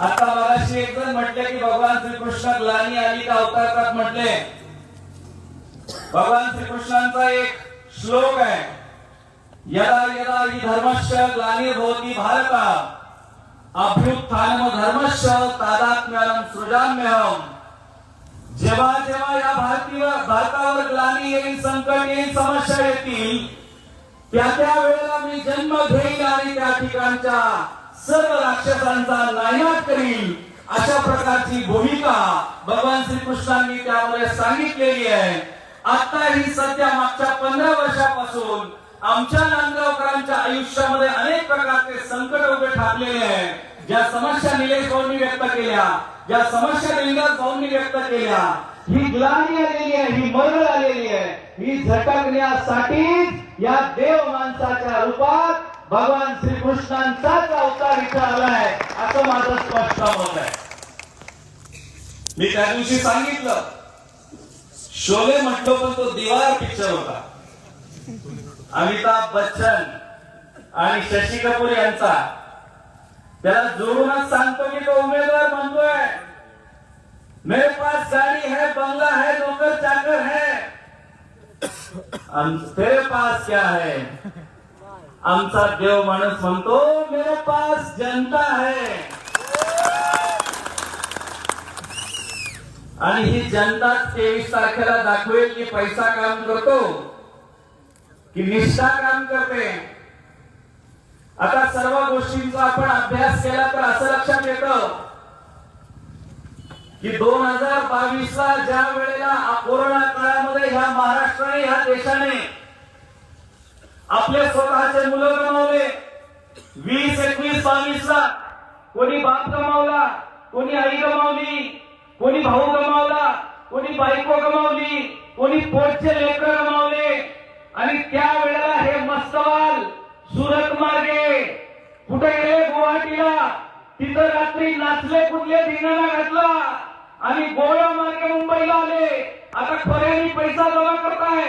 आता मगाशी एक जण म्हटले की भगवान श्रीकृष्ण ग्लानी आली तर अवतारतात म्हटले. भगवान श्रीकृष्णांचा एक श्लोक आहे. यदा यदा ही धर्मश ग्लानी भवती भारत. अभ्युत्थानम धर्मश तादात्म्यानं सृजाम्यहम. जेव्हा जेव्हा या भारतीय भारतावर ग्लानी येईल संकट येईल समस्या येतील त्या त्या वेळेला मी जन्म घेईल आणि त्या ठिकाणच्या सर्व राक्षसांचा नायनाट करील अशा प्रकारची भूमिका भगवान श्रीकृष्णांनी त्यामुळे सांगितलेली आहे. आता ही सध्या मागच्या पंधरा वर्षापासून आमच्या नांदगावकरांच्या आयुष्यामध्ये अनेक प्रकारचे संकट उभे ठाकलेले आहे. ज्या समस्या निलेश भाऊंनी व्यक्त केल्या ज्या समस्या लिंगास भाऊंनी व्यक्त केल्या ही ग्लानी आलेली आहे ही मरण आलेली आहे. ही झटकण्यासाठी या देव माणसाच्या रूपात भगवान श्रीकृष्णांचाच अवतार इथं आलाय असं माझं स्पष्ट मत आहे. मी त्या दिवशी सांगितलं शोले म्हटलो पण तो दिवार पिक्चर होता. अमिताभ बच्चन आणि शशी कपूर यांचा. त्याला जोडूनच सांगतो की तो उमेदवार म्हणतोय मेरे पास गाड़ी है बंगला है नौकर चाकर है. तेरे पास क्या है? आमचा देव माणूस म्हणतो मेरे पास जनता है. आणि ही जनता तेवीस तारखेला दाखवेल की पैसा काम करतो की निष्ठा काम करते. आता सर्व गोष्टींचा आपण अभ्यास केला तर असं लक्षात येतं की दोन हजार बावीस ला ज्या वेळेला कोरोना काळामध्ये ह्या महाराष्ट्राने ह्या देशाने आपले स्वतःचे मुलं गमावले वीस एकवीस बावीस ला कोणी बाप कमावला कोणी आई कमावली कोणी भाऊ कमावला कोणी बायको गमावली कोणी पोटचे लेकर गमावले. आणि त्या वेळेला हे मस्तवाल सुरत मार्गे कुठे गेले गुवाहाटीला? तिथं रात्री नाचले कुठले धिंगाणा घातला. आणि गोव्या मार्गे मुंबईला आले. आता खऱ्यानी पैसा जमा करताय.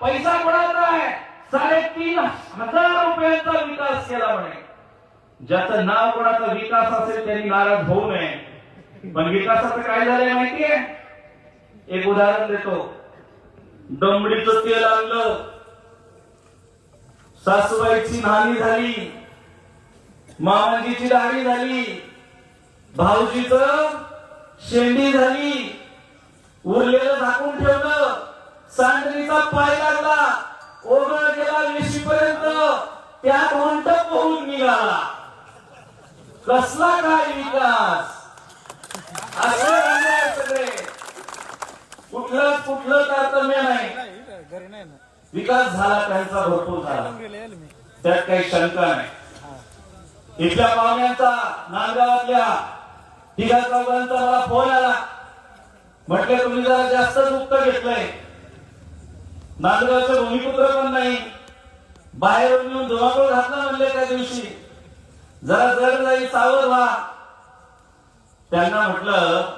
पैसा कोणाचा आहे? साडेतीन हजार रुपयांचा विकास केला म्हणे. ज्याचं नाव कोणाचा विकास असेल त्यांनी नाराज होऊ नये. पण विकासाचं काय झालंय माहितीये? एक उदाहरण देतो. दमडीचं तेल आणलं. सासूबाईची नाणी झाली. मामाजीची दाढी झाली. भाऊजीच शेंडी झाली. उरलेलं झाकून ठेवलं. सांडलीचा पाय लागला. ओघळ गेला वेशीपर्यंत. त्यात मंडप होऊन निघाला. कसला काय विकास? असं सगळे. कुठलं कुठलं तारतम्य नाही. नाही विकास झाला त्यांचा भरपूर झाला. गेले मी त्यात काही शंका नाही. इथल्या पाहुण्यांचा नांदगावातल्या तिघा चौघांचा मला फोन आला. म्हटले तुम्ही जरा जास्त दुःख घेतलंय. नांदगावचा भूमिपुत्र पण नाही. बाहेरून येऊन धुमाकूळ घातला म्हणले त्या दिवशी. जरा जर जाई सावध व्हा. त्यांना म्हटलं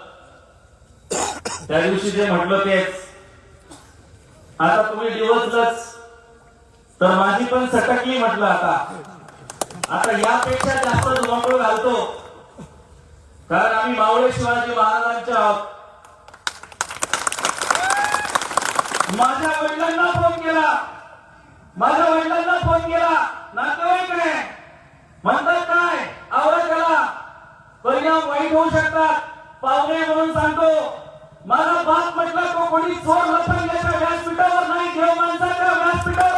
त्या दिवशी जे म्हटलं तेच. आता तुम्ही दिवसच तर माझी पण सटकली म्हटलं आता. आता यापेक्षा जास्त धुमाकूळ घालतो. कारण आम्ही मावळे शिवाजी महाराजांच्या आहोत. माझ्या वडिलांना फोन केला. माझ्या वडिलांना फोन केला. नातेवाईकडे म्हणतात काय? आवडत त्याला. परिणाम वाईट होऊ शकतात. पाहुणे म्हणून सांगतो. माझा बाप म्हटलं तो कोणी चोर लपंग्याच्या व्यासपीठावर नाही देव माणसाच्या व्यासपीठावर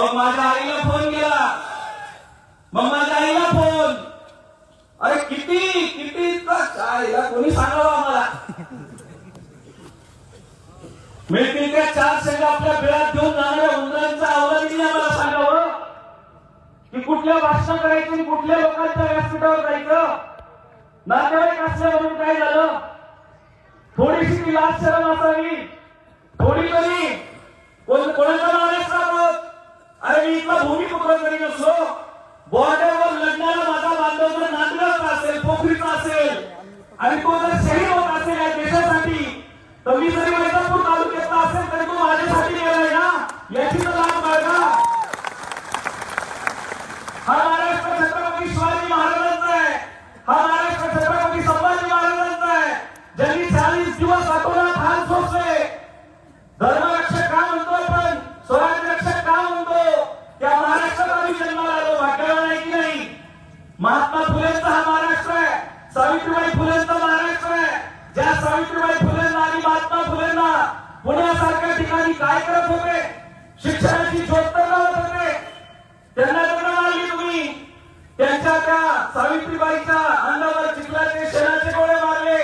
मग माझ्या आईला फोन केला. मग माझ्या आईला फोन अरे किती किती काय कोणी सांगावं आम्हाला? मिळतील त्या चार संघ आपल्या बिळात घेऊन जाणाऱ्या उंदरांचा अवलंबीने आम्हाला सांगावं? की कुठल्या भाषण करायची कुठल्या लोकांच्या व्यासपीठावर जायचं? नातेवाईक असल्या म्हणून काय झालं? थोडीशी ती लाज शरम असावी. थोडी तरी कोण कोणाचा महाराष्ट्रात अरे मी इथला भूमिपुत्र जरी नसलो बॉर्डरवर लढणारा माझा बांधव जर नोकरीचा असेल आणि तो जर शहीद होत असेल या देशासाठी तर मी जरी वैजापूर तालुक्यातला असेल तरी तो माझ्यासाठी गेलाय ना? याची तर लाभ बाळगा. हा महाराष्ट्र छत्रपती शिवाजी महाराजांचा आहे. हा महाराष्ट्र छत्रपती संभाजी महाराजांचा आहे. ज्यांनी चाळीस दिवस अतोनात हाल सोसले धर्मरक्षक का म्हणतो आपण स्वराज्य रक्षक का म्हणतो त्या महाराष्ट्रात आम्ही जन्माला आलो भाग्यवान आहे की नाही महात्मा फुलेंचा हा महाराष्ट्र आहे सावित्रीबाई फुलेंचा महाराष्ट्र आहे ज्या सावित्रीबाई फुलेंना आणि महात्मा फुलेंना पुण्यासारख्या ठिकाणी होते शिक्षणाची ज्योत लावत होते त्यांना लग्न मारली तुम्ही. त्यांच्या त्या सावित्रीबाईच्या अंगावर चिखलाचे शेणाचे गोळे मारले.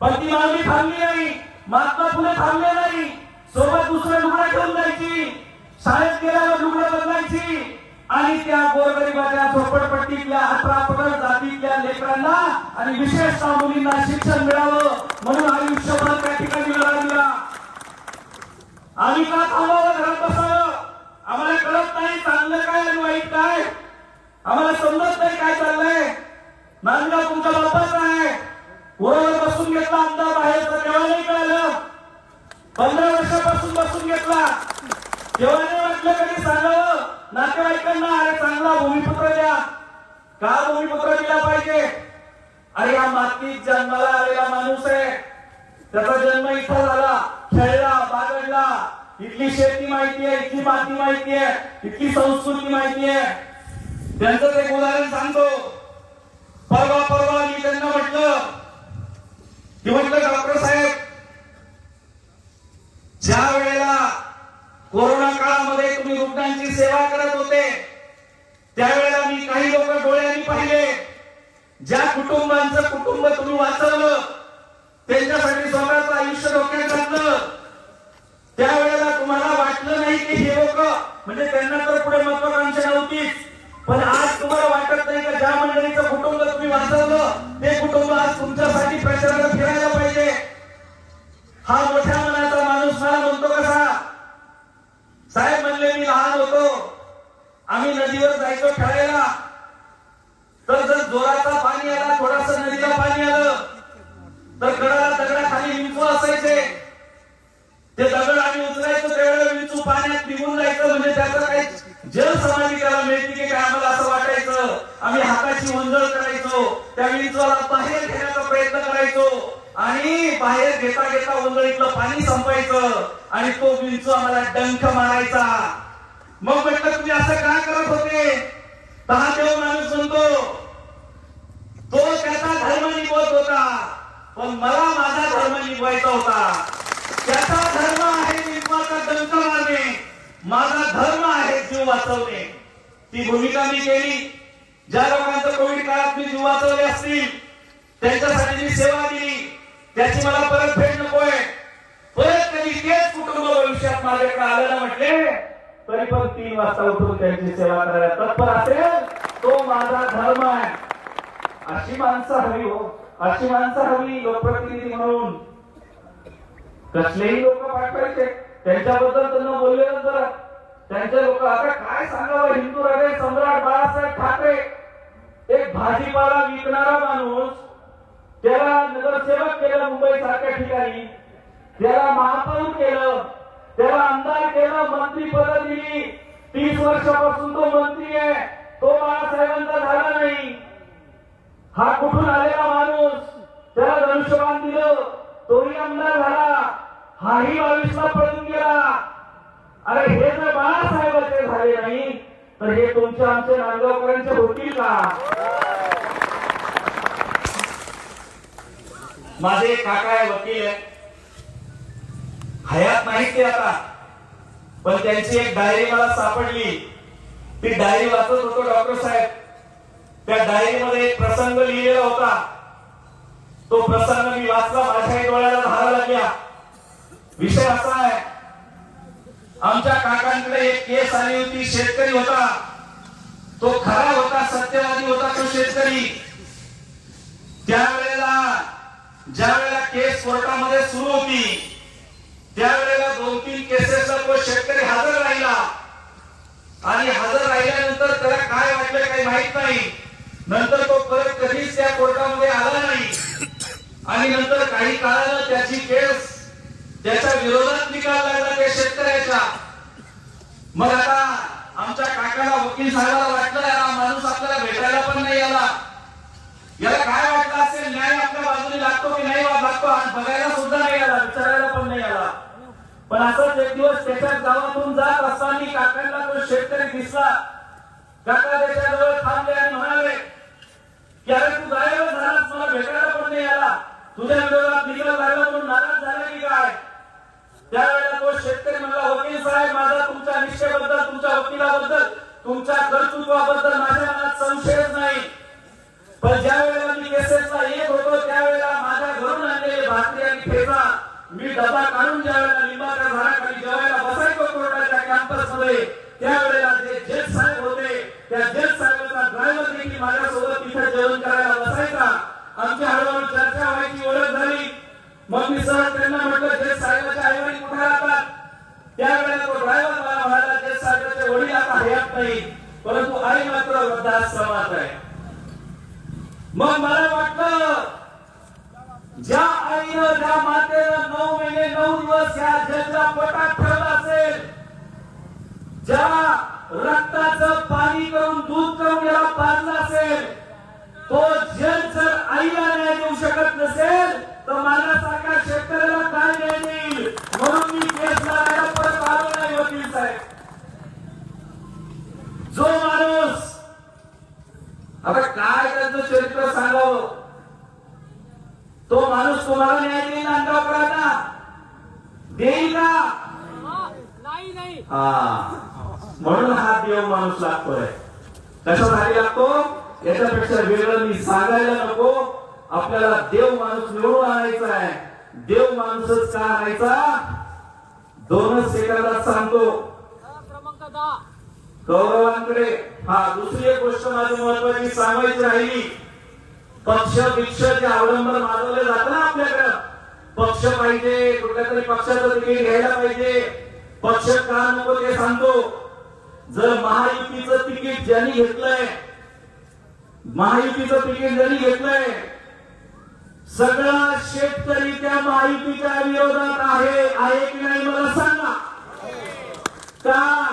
पण ती मागणी थांबली नाही महात्मा फुले थांबले नाही. सोबत दुसरे लुगडं घेऊन जायची शाळेत गेल्यावर लुगडं बदलायची. आणि त्या गोरगरिबाच्या झोपडपट्टीतल्या अठरा पगड जातीतल्या लेकरांना आणि विशेषतः मुलींना शिक्षण मिळावं म्हणून आम्ही का थांबावं घरात बसावं आम्हाला कळत नाही चांगलं काय आणि वाईट काय. आम्हाला समजत नाही काय चाललंय. नांदगाव तुमच्या बापाचा आहे. वरवर बसून घेतला आमदार बाहेर तेव्हा नाही कळलं. पंधरा वर्षापासून बसून घेतला. तेव्हा नाही वाटलं कधी सांगावं. नातेवाईकांना अरे चांगला भूमिपुत्र द्या. का भूमिपुत्र दिला पाहिजे? अरे या मातीत जन्माला आलेला माणूस आहे. त्याचा जन्म इथं झाला. खेळला बागडला इथली शेती माहिती आहे इथली माती माहिती आहे इथली संस्कृती माहिती आहे. त्यांचं एक उदाहरण सांगतो. परवा परवा मी त्यांना म्हटलं की म्हटलं डॉक्टर साहेब ज्या वेळेला कोरोना काळामध्ये तुम्ही रुग्णांची सेवा करत होते त्यावेळेला मी काही लोक डोळ्यांनी पाहिले. ज्या कुटुंबांचं कुटुंब तुम्ही वाचवलं त्यांच्यासाठी स्वतःचं आयुष्य डोक्यात घातलं. म्हणजे त्यांना तर पुढे महत्वाकांक्षा नव्हतीच. पण आज तुम्हाला वाटत नाही का ज्या मंडळीचं कुटुंब तुम्ही वाचवलं ते कुटुंब आज तुमच्यासाठी प्रचाराला फिरायला पाहिजे. हा मोठ्या मनाचा माणूस मला म्हणतो कसा? साहेब म्हणले मी लहान होतो. आम्ही नदीवर जायचो खेळायला. तर जर जोराचा पाणी आला थोडासा नदीला पाणी आलं तर गडाला दगडाखाली विंचू असायचे. ते दगड आम्ही उचलायचो त्यावेळेला पाण्यात निघून जायचं म्हणजे त्याचं काही जल समाधी त्याला मिळते की काय आम्हाला असं वाटायचं? आम्ही हाताची वंजळ करायचो. त्या विंचूला बाहेर घेण्याचा प्रयत्न करायचो. आणि बाहेर घेता घेता वंजळीतलं पाणी संपायचं. आणि तो विंचू आम्हाला डंख मारायचा. मग म्हटलं तुम्ही असं काय करत होते? दहा देव माणूस म्हणतो तो त्याचा धर्म निभवत होता पण मला माझा धर्म निभवायचा होता. त्याचा धर्म आहे निर्माता दंत मारणे माझा धर्म आहे जीव वाचवणे. ती भूमिका मी केली. ज्या लोकांचं कोविड काळात मी जीव वाचवले असतील त्यांच्यासाठी मी सेवा दिली. त्याची मला परत फेड नकोय. परत कधी तेच कुटुंब भविष्यात माझ्याकडे आलं ना म्हटले तरी पण तीन वाजता उठून त्यांची सेवा करायला तत्पर असेल तो माझा धर्म आहे. अशी माणसं हवी हो. अशी माणसं हवी लोकप्रतिनिधी म्हणून. कसलेही लोक पाठवायचे त्यांच्याबद्दल त्यांना बोललेलं तर त्यांचे लोक आता काय सांगावं? हिंदू राजे सम्राट बाळासाहेब ठाकरे एक भाजीपाला विकणारा माणूस त्याला नगरसेवक केलं मुंबई सारख्या ठिकाणी त्याला महापौर केलं त्याला आमदार केलं मंत्री पद दिली. तीस वर्षापासून तो मंत्री आहे. तो बाळासाहेबांचा झाला नाही. हा कुठून आलेला माणूस? त्याला धनुष्यबाण दिलं. तोही आमदार झाला. हाही बावीसला पळून गेला. अरे हे जर बाळासाहेबांचे झाले नाही तर हे तुमच्या आमचे नांदगावकरांचे होतील का? माझे काका आहे वकील आहे. हयात नाही ते आता पण त्यांची एक डायरी मला सापडली. ती डायरी वाचत होतो डॉक्टर साहेब. त्या डायरीमध्ये एक प्रसंग लिहिलेला होता. तो प्रसंग मी वाचला माझ्याही डोळ्याला धारा लागल्या. विषय असा आहे आमच्या काकांकडे एक केस आली होती शेतकरी होता. तो खरा होता सत्यवादी होता तो शेतकरी. त्यावेळेला ज्या वेळेला केस कोर्टामध्ये सुरू होती त्यावेळेला दोन तीन केसेसला तो शेतकरी हजर राहिला. आणि हजर राहिल्यानंतर त्याला काय वाटलं काही माहीत नाही. नंतर तो परत कधीच त्या कोर्टामध्ये आला नाही. आणि नंतर काही काळानं त्याची केस त्याच्या विरोधात निकाल लागला त्या शेतकऱ्याच्या. मग आता आमच्या काकाला वकील साहेबाला वाटलं हा माणूस आपल्याला भेटायला पण नाही आला. याला काय वाटलं असेल? न्याय आपल्या बाजूने लागतो की नाही लागतो? आणि बघायला सुद्धा नाही आला विचारायला पण नाही आला. पण असंच एक दिवस त्याच्या गावातून जात असताना काकांना तो शेतकरी दिसला. काका त्याच्याजवळ थांबले आणि म्हणाले की अरे तू गायब झालास मला भेटायला पण नाही आला. तुझ्या विरोधात निकाल लागला म्हणून नाराज झाला की काय त्यावेळेला तो शेतकरी म्हणला वकील साहेब माझा तुमच्या निष्ठेबद्दल तुमच्या वकिलाबद्दल तुमच्या कर्तृत्वाबद्दल माझ्या मनात संशयच नाही. पण ज्या वेळेला मी केसेसला येत होतो त्यावेळेला माझ्या घरून आणलेले भाकरी आणि ठेचा मी डबा काढून ज्या वेळेला लिंबाच्या झाडाखाली जेवायला बसायचो कोर्टाच्या कॅम्पसमध्ये त्यावेळेला मग त्यांना म्हटलं जज साहेबाच्या आईवडील कुठे राहतात? त्यावेळेला तो ड्रायव्हर मला म्हणाला जज साहेबाचे वडील आता हयात नाही परंतु आई मात्र वृद्धाश्रमात आहे. मग मला वाटलं ज्या आईनं ज्या मातेनं नऊ महिने नऊ दिवस या जगला पोटात ठेवलं असेल ज्या रक्ताचं पाणी करून दूध करून याला पाजलं असेल तो जल जर आईला न्याय देऊ शकत नसेल तर माझ्यासारख्या शेतकऱ्याला काय न्याय देईल म्हणून मी केस लढायला परत आलो नाही वकील साहेब. जो माणूस आता काय त्यांचं चरित्र सांगावं? तो माणूस तुम्हाला न्याय देईल अंगावकरांना देईल का? नाही नाही. हा. म्हणून हा देव माणूस लागतोय. कशासाठी लागतो? याच्यापेक्षा वेगळं मी सांगायला नको. आपल्याला देव माणूस निवडून आणायचा आहे. देव माणूसच का आणायचा? दोनच सेकंदात सांगतो. गौरवांकडे कौरवांकडे हा दुसरी एक गोष्ट माझी महत्वाची सांगायची राहिली. पक्ष भिक्ष जे अवलंबन माजवले जातं ना आपल्याकडं पक्ष पाहिजे कुठल्या तरी पक्षाचं तिकीट घ्यायला पाहिजे. पक्ष का नको ते सांगतो. जर महायुतीचं तिकीट ज्यांनी घेतलंय महायुतीचं तिकीट ज्यांनी घेतलंय सगळा शेतकरी त्या माहितीच्या विरोधात आहे. आहे की नाही मला सांगा? का?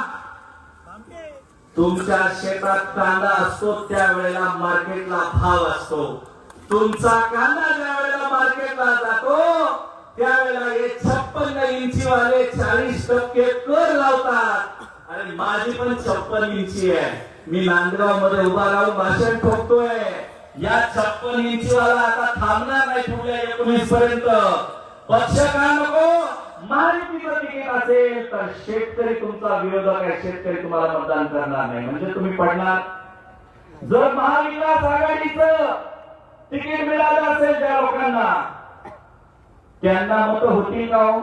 तुमच्या शेतात कांदा असतो त्यावेळेला मार्केटला भाव असतो. तुमचा कांदा ज्या वेळेला मार्केटला जातो त्यावेळेला हे छप्पन्न इंची वाले चाळीस टक्के कर लावतात. आणि माझी पण छप्पन इंची आहे. मी नांदगावमध्ये उभा राहून भाषण ठोकतोय. या छप्पन इंची वाला आता थांबणार नाही पुढल्या एकोणीस पर्यंत. पक्ष का नको. महायुतीचं तिकीट असेल तर शेतकरी तुमचा विरोधक आहे. शेतकरी तुम्हाला मतदान करणार नाही. म्हणजे तुम्ही पडणार. जर महाविकास आघाडीचं तिकीट मिळालं असेल त्या लोकांना त्यांना मत होतील का हो?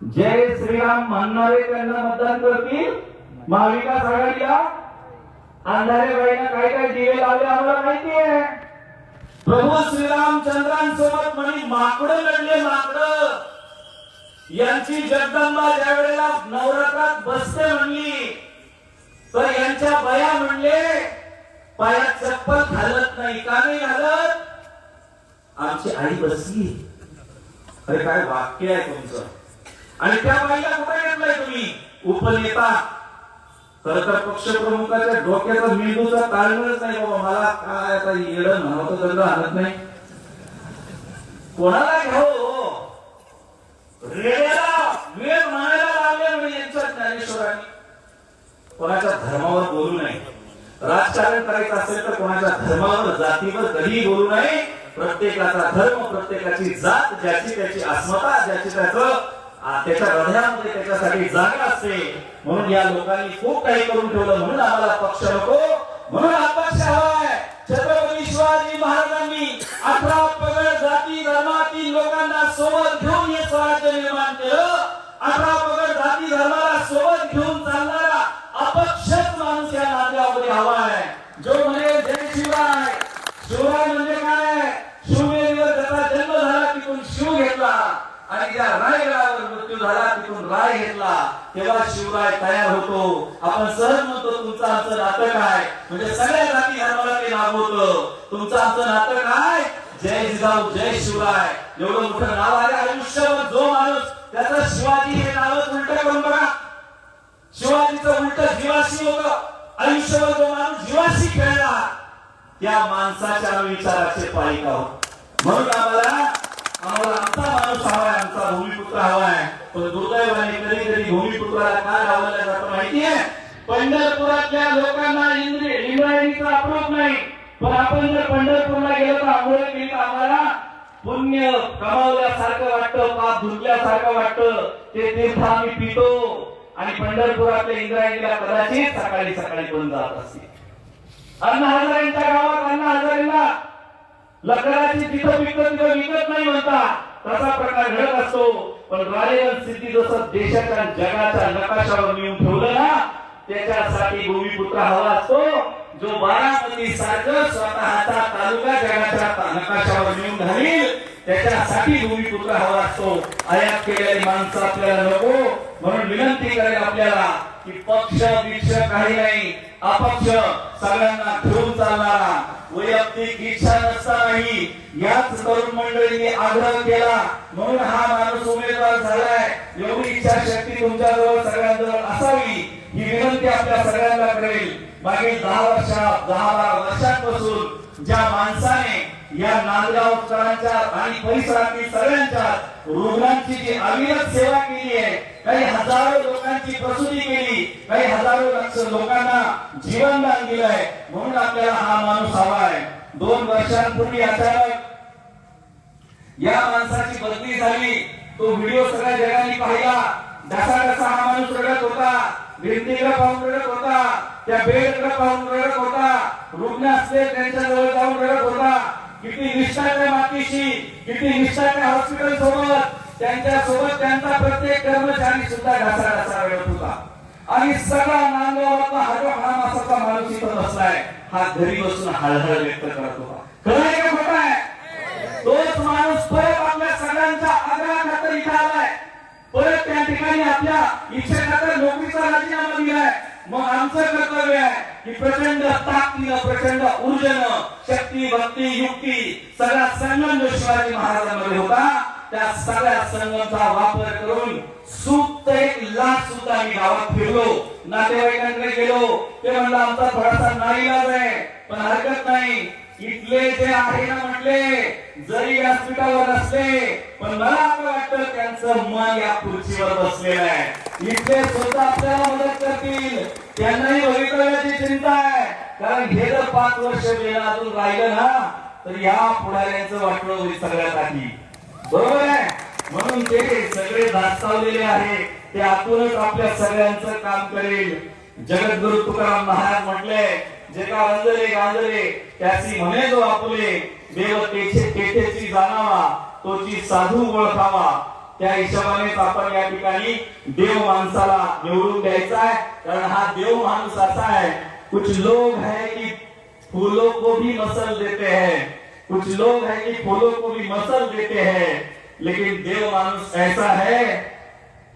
जय श्रीराम म्हणणारे त्यांना मतदान करतील? महाविकास आघाडीला अंधारे बाईनं काय काय दिवे लावले आम्हाला माहिती आहे? प्रभू श्रीरामचंद्रांसोबत म्हणे माकड लढले माकड. यांची जगदंबा ज्या वेळेला नवरात्रात बसते म्हणली तर यांच्या बया म्हणले पायात चप्पल घालत नाही का नाही घालत? आमची आई बसली. अरे काय वाक्य आहे तुमचं. आणि त्या बाईला कुठे घेतलंय तुम्ही? उपनेता. खर तर पक्षप्रमुखाच्या डोक्याचा मेंदूचा ताळमेळच नाही बाबा. मला काय आता येडं म्हणावं दंड आणत नाही. कोणाला घ्यावं हो? रेड्याला वेळ म्हणायला लागले म्हणजे यांच्या ज्ञानेश्वरांनी. कोणाच्या धर्मावर बोलू नये. राजकारण करायचं असेल तर कोणाच्या धर्मावर जातीवर कधीही बोलू नये. प्रत्येकाचा धर्म प्रत्येकाची जात ज्याची त्याची अस्मता ज्याची त्याचं त्याच्या हृदयामध्ये त्याच्यासाठी जागा असते म्हणून या लोकांनी खूप काही करून ठेवलं. म्हणून आम्हाला पक्ष नको. म्हणून हा पक्ष हवाय. छत्रपती शिवाजी महाराजांनी अठरा पगड जाती धर्मातील लोकांना सोबत घेऊन हे स्वराज्य निर्माण केलं. अठरा पगड जाती धर्माला सोबत घेऊन चालणारा अपक्षच माणूस या नांदेगावमध्ये हवा आहे जो म्हणे जय शिवराय. शिवराय म्हणजे काय? शिवमेरीवर त्याचा जन्म झाला तिथून शिव घेतला? आणि त्या रायगडावर मृत्यू झाला तिथून राय घेतला. तेव्हा शिवराय तयार होतो. आपण सहज म्हणतो तुमचं आमचं नातं काय? म्हणजे सगळ्या जाती धर्माला ते नाव होतं. तुमचं आमचं नातं काय? जय जिजाऊ जय शिवराय. एवढं मोठं नाव आहे. आयुष्यावर जो माणूस त्याचा शिवाजी हे नावच उलट करून बघा. शिवाजीचं उलट जीवाशी होत. आयुष्यावर जो माणूस जीवाशी खेळला त्या माणसाच्या विचाराचे पालिका होत. म्हणून आम्हाला आम्हाला आमचा माणूस हवाय आमचा भूमिपुत्र हवाय पण दुर्दैवाने कधी कधी भूमिपुत्राला काय लावलं जातं माहितीये पंढरपुरातल्या लोकांना इंद्रिय इंद्रायणीचा अप्रोप नाही. पण आपण जर पंढरपूरला गेलो तर आंघोळ केली तर आम्हाला पुण्य कमावल्यासारखं वाटतं पाप धुतल्यासारखं वाटतं. ते तीर्थ आम्ही पितो. आणि पंढरपुरातल्या इंद्रायणीला कदाचित सकाळी सकाळी पण जात असते अण्णा हजारेंच्या गावात अण्णा हजारेंना लकडाची तिथं विकत तिथं विकत नाही म्हणता. तसा प्रकार घडत असतो. पण राजेगण सिद्धी जसं देशाच्या जगाच्या नकाशावर नेऊन ठेवलं ना त्याच्यासाठी भूमिपुत्र हवा असतो. जो बारामती सारखं स्वतःचा तालुका जगाच्या नकाशावर नेऊन घालील त्याच्यासाठी भूमिपुत्र हवा असतो. आयात केलेली माणसं आपल्याला नको. म्हणून विनंती करेल आपल्याला की पक्ष बिक्ष काही नाही अपक्ष सगळ्यांना घेऊन चालणारा वैयक्तिक इच्छा नसतानाही याच तरुण मंडळीने आग्रह केला. म्हणून हा माणूस उमेदवार झालाय. एवढी इच्छाशक्ती तुमच्याजवळ सगळ्यांजवळ असावी ही विनंती आपल्या सगळ्यांना करेल. मागील दहा वर्षा दहा बारा वर्षांपासून ज्या माणसाने या नांदगावकरांच्या आणि परिसरातील सगळ्यांच्या रुग्णांची जी अविरत सेवा केली आहे काही हजारो लोकांची प्रसूती केली काही हजारो लक्ष लोकांना जीवनदान दिलंय म्हणून आपल्याला हा माणूस हवा आहे. दोन वर्षांपूर्वी अचानक या माणसाची बदली झाली. तो व्हिडिओ सगळ्या जगाने पाहिला. ढसा ढसा हा माणूस रडत होता. भिंतीकडे पाहून रडत होता. त्या बेडकडे पाहून रडत होता. रुग्ण असले त्यांच्या जवळ जाऊन रडत होता. किती निष्ठा मातीशी किती निष्ठा हॉस्पिटल सोबत त्यांच्यासोबत त्यांचा प्रत्येक कर्मचारी सुद्धा ढसा ढसा रडत होता. आणि सगळा नांदगावातला हरो हा मासाचा माणूस इथं बसलाय. हा घरी बसून हळहळ व्यक्त करत होता. खरं आहे का खोटं आहे? तोच माणूस परत आपल्या सगळ्यांचा आग्रह खातर इथं आलाय. परत त्या ठिकाणी आपल्या इच्छेखातर नोकरीचा राजीनामा दिलाय. मग आमचं कर्तव्य आहे. की प्रचंड ताकदीनं प्रचंड ऊर्जेनं शक्ती भक्ती युक्ती सगळा संगम जो शिवाजी महाराजांमध्ये होता त्या सगळ्या संगमचा वापर करून सुप्त एक लाख सुद्धा आम्ही गावात फिरलो. नातेवाईकांकडे गेलो. ते म्हणलं आमचा थोडासा नाईलाज आहे पण हरकत नाही. इथले जे आहे ना म्हटले जरी व्यासपीठावर असले पण मला असं वाटतं त्यांचं मन या खुर्चीवर बसलेलं आहे. इथले स्वतः आपल्याला मदत करतील. त्यांनाही भवितव्याची चिंता आहे. कारण हे जर पाच वर्ष वेळ अजून राहिलं ना तर या पुढाऱ्यांचं वाटणं होईल सगळ्यासाठी बरोबर आहे? म्हणून ते सगळे दास्तावलेले आहे ते आतूनच आपल्या सगळ्यांचं काम करेल. जगद्गुरु तुकाराम महाराज म्हटले जे का रंजले गांजले त्याची म्हणे जो आपुले देव तेथे तेथेची जाणावा तोची साधू ओळखावा. त्या हिशोबानेच आपण या ठिकाणी देव माणसाला निवडून द्यायचा आहे. कारण हा देव माणूस असा आहे कुछ लोग है की फूलों को भी मसल देते हैं. कुछ लोग है कि फूलों को भी मसल देते हैं. लेकिन देव मानुष ऐसा है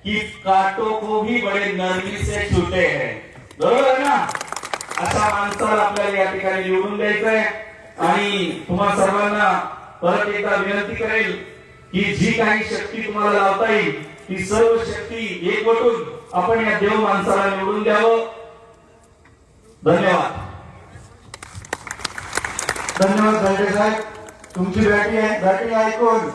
कि कांटों को भी बड़े नरमी से छूटे हैं. बरोबर है ना? अशा माणसाला आपल्याला या ठिकाणी निवडून द्यायचंय. आणि तुम्हा सर्वांना परत एकदा विनंती करेल की जी काही शक्ती तुम्हाला लावता येईल ती सर्व शक्ती एकवटून आपण या देव माणसाला निवडून द्यावं. धन्यवाद. धन्यवाद गाडगे साहेब. तुमची बॅटिंग बॅटरी ऐकून